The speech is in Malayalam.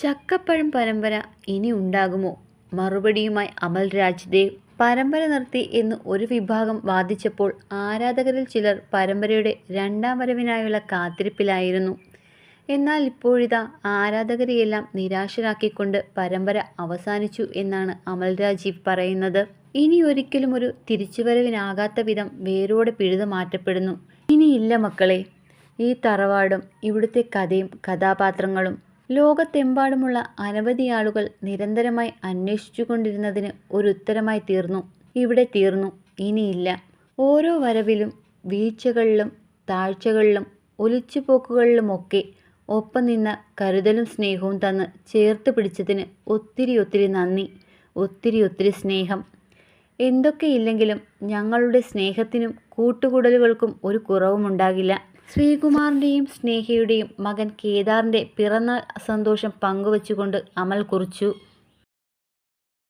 ചക്കപ്പഴം പരമ്പര ഇനി ഉണ്ടാകുമോ? മറുപടിയുമായി അമൽ രാജ്ദേവ് പരമ്പര നിർത്തി എന്ന് ഒരു വിഭാഗം വാദിച്ചപ്പോൾ ആരാധകരിൽ ചിലർ പരമ്പരയുടെ രണ്ടാം വരവിനായുള്ള കാത്തിരിപ്പിലായിരുന്നു. എന്നാൽ ഇപ്പോഴിതാ ആരാധകരെയെല്ലാം നിരാശരാക്കിക്കൊണ്ട് പരമ്പര അവസാനിച്ചു എന്നാണ് അമൽ രാജീവ് പറയുന്നത്. ഇനി ഒരിക്കലും ഒരു തിരിച്ചുവരവിനാകാത്ത വിധം വേരോടെ പിഴുതു മാറ്റപ്പെടുന്നു. ഇനിയില്ല മക്കളെ ഈ തറവാടും ഇവിടുത്തെ കഥയും കഥാപാത്രങ്ങളും ലോകത്തെമ്പാടുമുള്ള അനവധി ആളുകൾ നിരന്തരമായി അന്വേഷിച്ചുകൊണ്ടിരുന്നതിന് ഒരു ഉത്തരമായി തീർന്നു. ഇവിടെ തീർന്നു. ഇനിയില്ല. ഓരോ വരവിലും വീഴ്ചകളിലും താഴ്ചകളിലും ഒലിച്ചുപോക്കുകളിലുമൊക്കെ ഒപ്പം നിന്ന കരുതലും സ്നേഹവും തന്ന് ചേർത്ത് പിടിച്ചതിന് ഒത്തിരി ഒത്തിരി നന്ദി ഒത്തിരി ഒത്തിരി സ്നേഹം. എന്തൊക്കെയില്ലെങ്കിലും ഞങ്ങളുടെ സ്നേഹത്തിനും കൂട്ടുകൂടലുകൾക്കും ഒരു കുറവുമുണ്ടാകില്ല. ശ്രീകുമാറിന്റെയും സ്നേഹയുടെയും മകൻ കേദാറിന്റെ പിറന്നാൾ സന്തോഷം പങ്കുവച്ചുകൊണ്ട് അമൽ കുറിച്ചു.